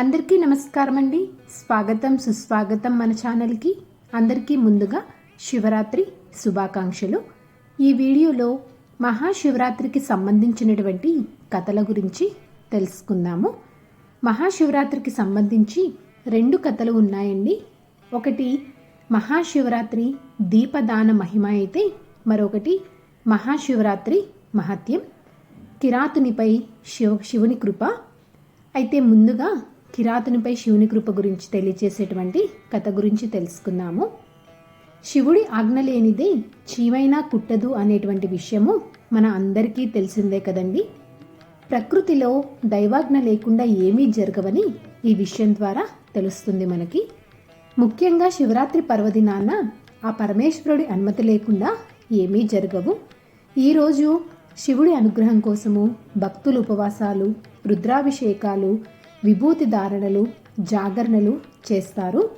అందరికీ నమస్కారం అండి స్వాగతం సుస్వాగతం మన ఛానల్కి. అందరికీ ముందుగా శివరాత్రి శుభాకాంక్షలు. ఈ వీడియోలో మహాశివరాత్రికి సంబంధించినటువంటి కథల గురించి తెలుసుకుందాము. మహాశివరాత్రికి సంబంధించి రెండు కథలు ఉన్నాయండి. ఒకటి మహాశివరాత్రి దీపదాన మహిమ అయితే మరొకటి మహాశివరాత్రి మహత్యం. కిరాతునిపై శివ శివుని కృప. అయితే ముందుగా కిరాతునిపై శివుని కృప గురించి తెలియజేసేటువంటి కథ గురించి తెలుసుకుందాము. శివుడి ఆజ్ఞ లేనిదే చీవైనా కుట్టదు అనేటువంటి విషయము మన అందరికీ తెలిసిందే కదండి. ప్రకృతిలో దైవాజ్ఞ లేకుండా ఏమీ జరగవని ఈ విషయం ద్వారా తెలుస్తుంది మనకి. ముఖ్యంగా శివరాత్రి పర్వదినాన ఆ పరమేశ్వరుడి అనుమతి లేకుండా ఏమీ జరగవు. ఈరోజు శివుడి అనుగ్రహం కోసము భక్తులు ఉపవాసాలు రుద్రాభిషేకాలు విభూతి ధారణలు జాగరణలు చేస్తారు.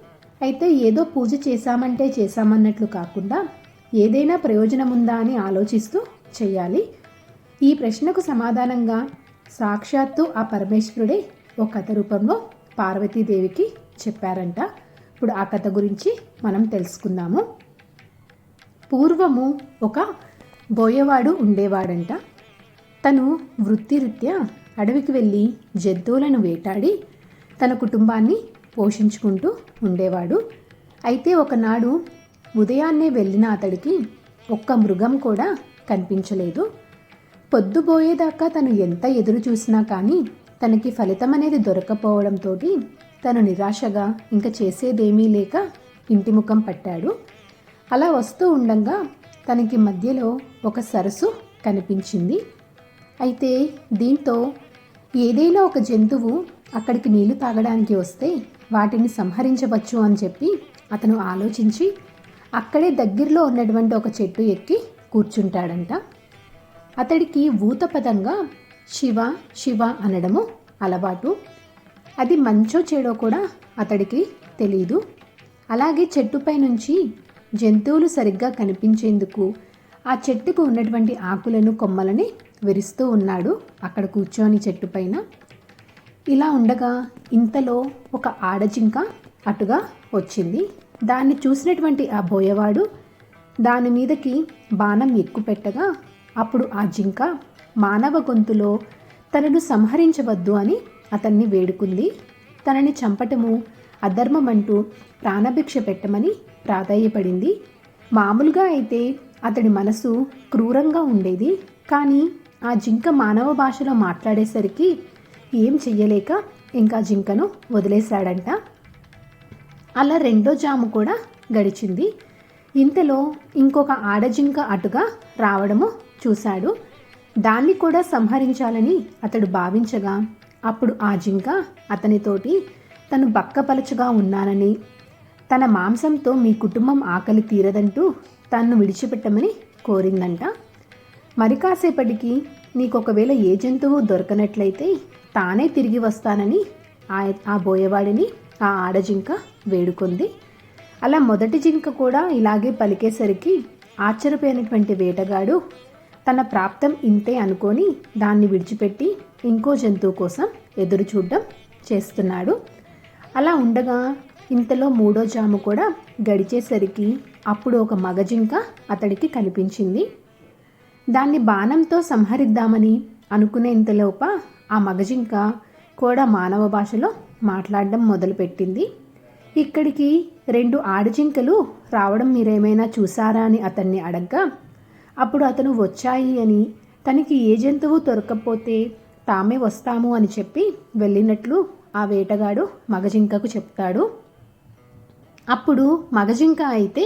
అయితే ఏదో పూజ చేశామంటే చేశామన్నట్లు కాకుండా ఏదైనా ప్రయోజనం ఉందా అని ఆలోచిస్తూ చేయాలి. ఈ ప్రశ్నకు సమాధానంగా సాక్షాత్తు ఆ పరమేశ్వరుడే ఒక కథ రూపంలో పార్వతీదేవికి చెప్పారంట. ఇప్పుడు ఆ కథ గురించి మనం తెలుసుకుందాము. పూర్వము ఒక బోయవాడు ఉండేవాడంట. తను వృత్తిరీత్యా అడవికి వెళ్ళి జంతువులను వేటాడి తన కుటుంబాన్ని పోషించుకుంటూ ఉండేవాడు. అయితే ఒకనాడు ఉదయాన్నే వెళ్ళిన అతడికి ఒక్క మృగం కూడా కనిపించలేదు. పొద్దుపోయేదాకా తను ఎంత ఎదురు చూసినా కానీ తనకి ఫలితం అనేది దొరకపోవడంతో తను నిరాశగా ఇంకా చేసేదేమీ లేక ఇంటి ముఖం పట్టాడు. అలా వస్తూ ఉండగా తనకి మధ్యలో ఒక సరస్సు కనిపించింది. అయితే దీంతో ఏదైనా ఒక జంతువు అక్కడికి నీళ్ళు తాగడానికి వస్తే వాటిని సంహరించవచ్చు అని చెప్పి అతను ఆలోచించి అక్కడే దగ్గరలో ఉన్నటువంటి ఒక చెట్టు ఎక్కి కూర్చుంటాడంట. అతడికి ఊతపదంగా శివ శివ అనడము అలవాటు. అది మంచో చెడో కూడా అతడికి తెలియదు అలాగే చెట్టుపై నుంచి జంతువులు సరిగ్గా కనిపించేందుకు ఆ చెట్టుకు ఉన్నటువంటి ఆకులను కొమ్మలని విరుస్తూ ఉన్నాడు అక్కడ కూర్చొని చెట్టు పైన. ఇలా ఉండగా ఇంతలో ఒక ఆడజింక అటుగా వచ్చింది. దాన్ని చూసినటువంటి ఆ బోయవాడు దాని మీదకి బాణం ఎక్కుపెట్టగా అప్పుడు ఆ జింక మానవ గొంతులో తనను సంహరించవద్దు అని అతన్ని వేడుకుంది. తనని చంపటము అధర్మమంటూ ప్రాణభిక్ష పెట్టమని ప్రాధాయపడింది. మామూలుగా అయితే అతడి మనసు క్రూరంగా ఉండేది. కానీ ఆ జింక మానవ భాషలో మాట్లాడేసరికి ఏం చెయ్యలేక ఇంకా జింకను వదిలేశాడంట. అలా రెండో జాము కూడా గడిచింది. ఇంతలో ఇంకొక ఆడజింక అటుగా రావడము చూశాడు. దాన్ని కూడా సంహరించాలని అతడు భావించగా అప్పుడు ఆ జింక అతనితోటి తను బక్కపలచగా ఉన్నానని తన మాంసంతో మీ కుటుంబం ఆకలి తీరదంటూ తన్ను విడిచిపెట్టమని కోరిందంట. మరి కాసేపటికి నీకు ఒకవేళ ఏ జంతువు దొరకనట్లయితే తానే తిరిగి వస్తానని ఆ ఆ బోయవాడిని ఆ ఆడజింక వేడుకుంది. అలా మొదటి జింక కూడా ఇలాగే పలికేసరికి ఆశ్చర్యపోయినటువంటి వేటగాడు తన ప్రాప్తం ఇంతే అనుకొని దాన్ని విడిచిపెట్టి ఇంకో జంతువు కోసం ఎదురు చూడడం చేస్తున్నాడు. అలా ఉండగా ఇంతలో మూడో జాము కూడా గడిచేసరికి అప్పుడు ఒక మగజింక అతడికి కనిపించింది. దాన్ని బాణంతో సంహరిద్దామని అనుకునేంతలోప ఆ మగజింక కూడా మానవ భాషలో మాట్లాడడం మొదలుపెట్టింది. ఇక్కడికి రెండు ఆడజింకలు రావడం మీరేమైనా చూసారా అని అతన్ని అడగ్గా అప్పుడు అతను వచ్చాయి అని తనకి ఏ జంతువు దొరకకపోతే తామే వస్తాము అని చెప్పి వెళ్ళినట్లు ఆ వేటగాడు మగజింకకు చెప్తాడు. అప్పుడు మగజింక అయితే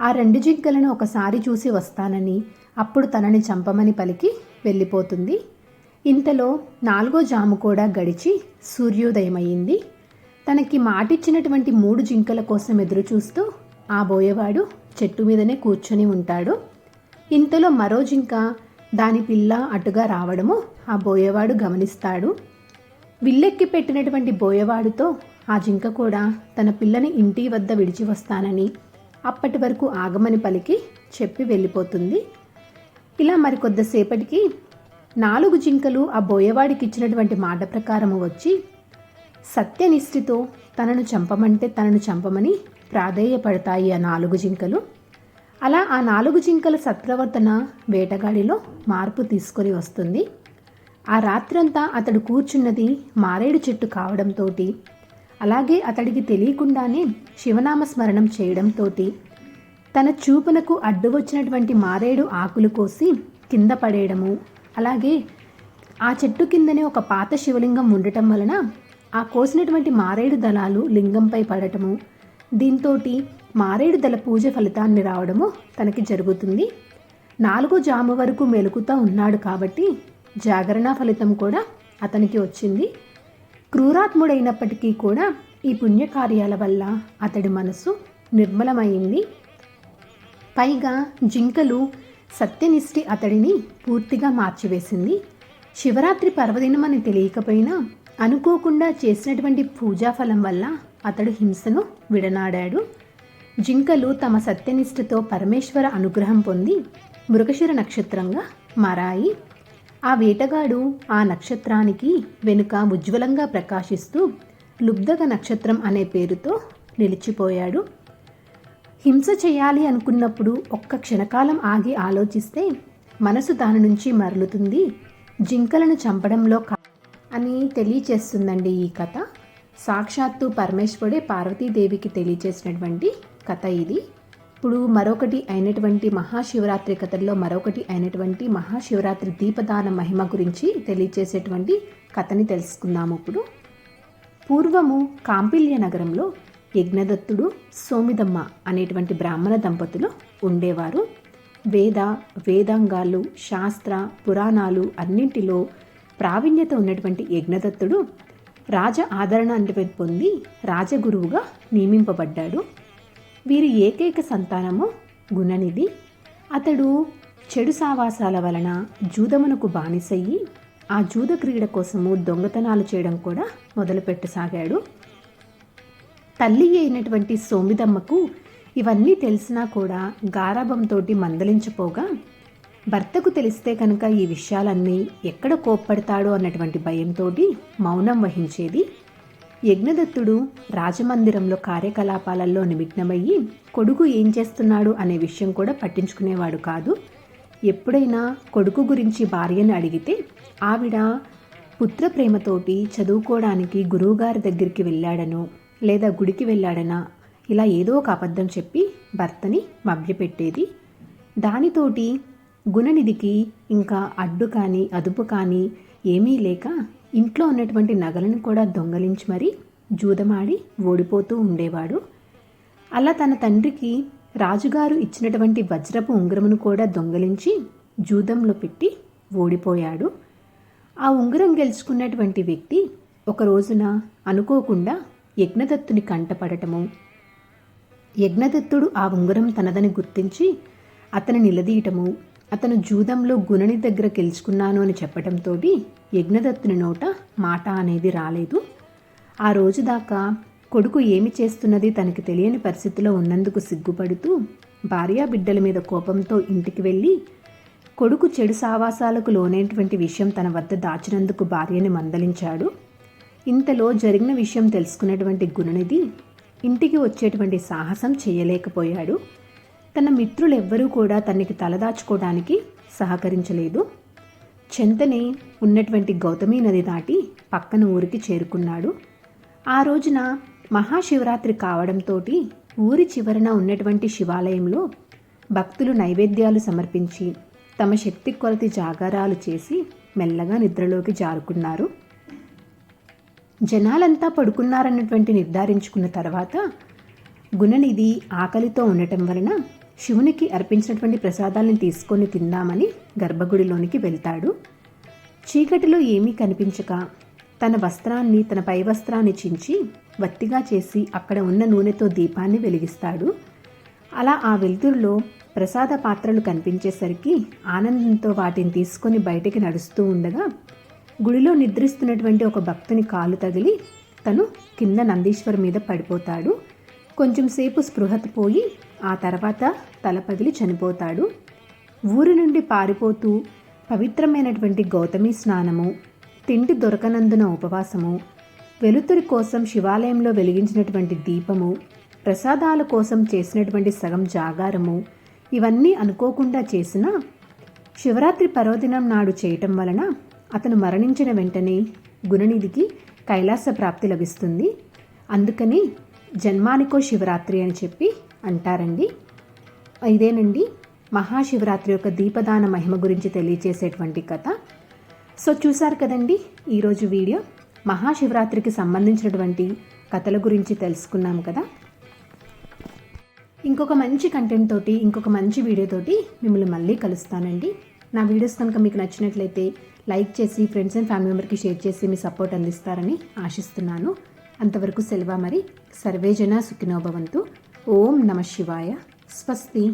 ఆ రెండు జింకలను ఒకసారి చూసి వస్తానని అప్పుడు తనని చంపమని పలికి వెళ్ళిపోతుంది. ఇంతలో నాలుగో జాము కూడా గడిచి సూర్యోదయమయ్యింది. తనకి మాటిచ్చినటువంటి మూడు జింకల కోసం ఎదురు చూస్తూ ఆ బోయవాడు చెట్టు మీదనే కూర్చొని ఉంటాడు. ఇంతలో మరో జింక దాని పిల్ల అటుగా రావడము ఆ బోయవాడు గమనిస్తాడు. విల్లెక్కి పెట్టినటువంటి బోయవాడుతో ఆ జింక కూడా తన పిల్లని ఇంటి వద్ద విడిచి వస్తానని అప్పటి వరకు ఆగమని పలికి చెప్పి వెళ్ళిపోతుంది. ఇలా మరి కొద్దిసేపటికి నాలుగు జింకలు ఆ బోయవాడికి ఇచ్చినటువంటి మాట ప్రకారము వచ్చి సత్యనిష్ఠితో తనను చంపమంటే తనను చంపమని ప్రాధేయపడతాయి ఆ నాలుగు జింకలు. అలా ఆ నాలుగు జింకల సత్ప్రవర్తన వేటగాడిలో మార్పు తీసుకొని వస్తుంది. ఆ రాత్రంతా అతడు కూర్చున్నది మారేడు చెట్టు కావడంతో అలాగే అతడికి తెలియకుండానే శివనామ స్మరణం చేయడంతో తన చూపునకు అడ్డు వచ్చినటువంటి మారేడు ఆకులు కోసి కింద పడేయడము. అలాగే ఆ చెట్టు కిందనే ఒక పాత శివలింగం ఉండటం వలన ఆ కోసినటువంటి మారేడు దళాలు లింగంపై పడటము. దీంతో మారేడు దళ పూజ ఫలితాన్ని రావడము తనకి జరుగుతుంది. నాలుగో జాము వరకు మెలుకుతూ ఉన్నాడు కాబట్టి జాగరణ ఫలితం కూడా అతనికి వచ్చింది. క్రూరాత్ముడైనప్పటికీ కూడా ఈ పుణ్యకార్యాల వల్ల అతడి మనసు నిర్మలమైంది. పైగా జింకలు సత్యనిష్ఠి అతడిని పూర్తిగా మార్చివేసింది. శివరాత్రి పర్వదినమని తెలియకపోయినా అనుకోకుండా చేసినటువంటి పూజాఫలం వల్ల అతడు హింసను విడనాడాడు. జింకలు తమ సత్యనిష్టతో పరమేశ్వర అనుగ్రహం పొంది మృగశిర నక్షత్రంగా మారాయి. ఆ వేటగాడు ఆ నక్షత్రానికి వెనుక ఉజ్వలంగా ప్రకాశిస్తూ లుబ్ధక నక్షత్రం అనే పేరుతో నిలిచిపోయాడు. హింస చేయాలి అనుకున్నప్పుడు ఒక్క క్షణకాలం ఆగి ఆలోచిస్తే మనసు దాని నుంచి మరలుతుంది. జింకలను చంపడంలో కా అని తెలియచేస్తుందండి ఈ కథ. సాక్షాత్తు పరమేశ్వరుడే పార్వతీదేవికి తెలియచేసినటువంటి కథ ఇది. ఇప్పుడు మరొకటి అయినటువంటి మహాశివరాత్రి కథల్లో మరొకటి అయినటువంటి మహాశివరాత్రి దీపదాన మహిమ గురించి తెలియచేసేటువంటి కథని తెలుసుకుందాము ఇప్పుడు. పూర్వము కాంపిల్య నగరంలో యజ్ఞదత్తుడు సోమిదమ్మ అనేటువంటి బ్రాహ్మణ దంపతులు ఉండేవారు. వేద వేదాంగాలు శాస్త్ర పురాణాలు అన్నింటిలో ప్రావీణ్యత ఉన్నటువంటి యజ్ఞదత్తుడు రాజ ఆదరణ పొంది రాజగురువుగా నియమింపబడ్డాడు. వీరి ఏకైక సంతానము గుణనిధి. అతడు చెడు సావాసాల వలన జూదమునకు బానిసయ్యి. ఆ జూద క్రీడ కోసము దొంగతనాలు చేయడం కూడా మొదలుపెట్టసాగాడు. తల్లి అయినటువంటి సోమిదమ్మకు ఇవన్నీ తెలిసినా కూడా గారాభంతో మందలించిపోగా భర్తకు తెలిస్తే కనుక ఈ విషయాలన్నీ ఎక్కడ కోప్పడతాడో అన్నటువంటి భయంతో మౌనం వహించేది యజ్ఞదత్తుడు రాజమందిరంలో కార్యకలాపాలలో నిమగ్నమయ్యి కొడుకు ఏం చేస్తున్నాడు అనే విషయం కూడా పట్టించుకునేవాడు కాదు. ఎప్పుడైనా కొడుకు గురించి భార్యను అడిగితే ఆవిడ పుత్ర ప్రేమతోటి చదువుకోవడానికి గురువుగారి దగ్గరికి వెళ్ళాడను లేదా గుడికి వెళ్ళాడనా? ఇలా ఏదో ఒక అబద్ధం చెప్పి భర్తని మభ్యపెట్టేది. దానితోటి గుణనిధికి ఇంకా అడ్డు కానీ అదుపు కానీ ఏమీ లేక ఇంట్లో ఉన్నటువంటి నగలను కూడా దొంగలించి మరీ జూదమాడి ఓడిపోతూ ఉండేవాడు. అలా తన తండ్రికి రాజుగారు ఇచ్చినటువంటి వజ్రపు ఉంగరమును కూడా దొంగలించి జూదంలో పెట్టి ఓడిపోయాడు. ఆ ఉంగరం గెలుచుకున్నటువంటి వ్యక్తి ఒక రోజున అనుకోకుండా యజ్ఞదత్తుని కంటపడటము. యజ్ఞదత్తుడు ఆ ఉంగరం తనదని గుర్తించి అతని నిలదీయటము అతను జూదంలో గుణని దగ్గర గెలుచుకున్నాను అని చెప్పడంతో యజ్ఞదత్తుని నోట మాట అనేది రాలేదు. ఆ రోజు దాకా కొడుకు ఏమి చేస్తున్నది తనకి తెలియని పరిస్థితిలో ఉన్నందుకు సిగ్గుపడుతూ భార్యా బిడ్డల మీద కోపంతో ఇంటికి వెళ్ళి కొడుకు చెడు సావాసాలకు లోనేటువంటి విషయం తన వద్ద దాచినందుకు భార్యని మందలించాడు. ఇంతలో జరిగిన విషయం తెలుసుకున్నటువంటి గుణనిధి ఇంటికి వచ్చేటువంటి సాహసం చేయలేకపోయాడు. తన మిత్రులెవ్వరూ కూడా తనకి తలదాచుకోవడానికి సహకరించలేదు. చెంతనే ఉన్నటువంటి గౌతమి నది దాటి పక్కన ఊరికి చేరుకున్నాడు. ఆ రోజున మహాశివరాత్రి కావడంతో ఊరి చివరన ఉన్నటువంటి శివాలయంలో భక్తులు నైవేద్యాలు సమర్పించి తమ శక్తి కొలతి జాగారాలు చేసి మెల్లగా నిద్రలోకి జారుకున్నారు. జనాలంతా పడుకున్నారన్నటువంటి నిర్ధారించుకున్న తర్వాత గుణనిధి ఆకలితో ఉండటం వలన శివునికి అర్పించినటువంటి ప్రసాదాలను తీసుకొని తిందామని గర్భగుడిలోనికి వెళ్తాడు. చీకటిలో ఏమీ కనిపించక తన వస్త్రాన్ని తన పై వస్త్రాన్ని చించి వత్తిగా చేసి అక్కడ ఉన్న నూనెతో దీపాన్ని వెలిగిస్తాడు. అలా ఆ వెలుతురులో ప్రసాద పాత్రలు కనిపించేసరికి ఆనందంతో వాటిని తీసుకొని బయటికి నడుస్తూ ఉండగా గుడిలో నిద్రిస్తున్నటువంటి ఒక భక్తుని కాలు తగిలి తను కింద నందీశ్వర్ మీద పడిపోతాడు. కొంచెం సేపు స్పృహత పోయి ఆ తర్వాత తల పగిలి చనిపోతాడు. ఊరి నుండి పారిపోతూ పవిత్రమైనటువంటి గౌతమి స్నానము తిండి దొరకనందున ఉపవాసము వెలుతురి కోసం శివాలయంలో వెలిగించినటువంటి దీపము ప్రసాదాల కోసం చేసినటువంటి సగం జాగారము ఇవన్నీ అనుకోకుండా చేసిన శివరాత్రి పర్వదినం నాడు చేయటం వలన అతను మరణించిన వెంటనే గుణనిధికి కైలాస ప్రాప్తి లభిస్తుంది. అందుకని జన్మానికో శివరాత్రి అని చెప్పి అంటారండి. ఇదేనండి మహాశివరాత్రి యొక్క దీపదాన మహిమ గురించి తెలియచేసేటువంటి కథ. సో చూశారు కదండి ఈరోజు వీడియో మహాశివరాత్రికి సంబంధించినటువంటి కథల గురించి తెలుసుకున్నాం కదా. ఇంకొక మంచి కంటెంట్ తోటి ఇంకొక మంచి వీడియోతోటి మిమ్మల్ని మళ్ళీ కలుస్తానండి. నా వీడియోస్ కనుక మీకు నచ్చినట్లయితే లైక్ చేసి ఫ్రెండ్స్ అండ్ ఫ్యామిలీ మెంబర్కి షేర్ చేసి మీ సపోర్ట్ అందిస్తారని ఆశిస్తున్నాను. అంతవరకు సెలవు మరి. సర్వేజన సుఖినోభవంతు ఓం నమ శివాయ. స్వస్తి.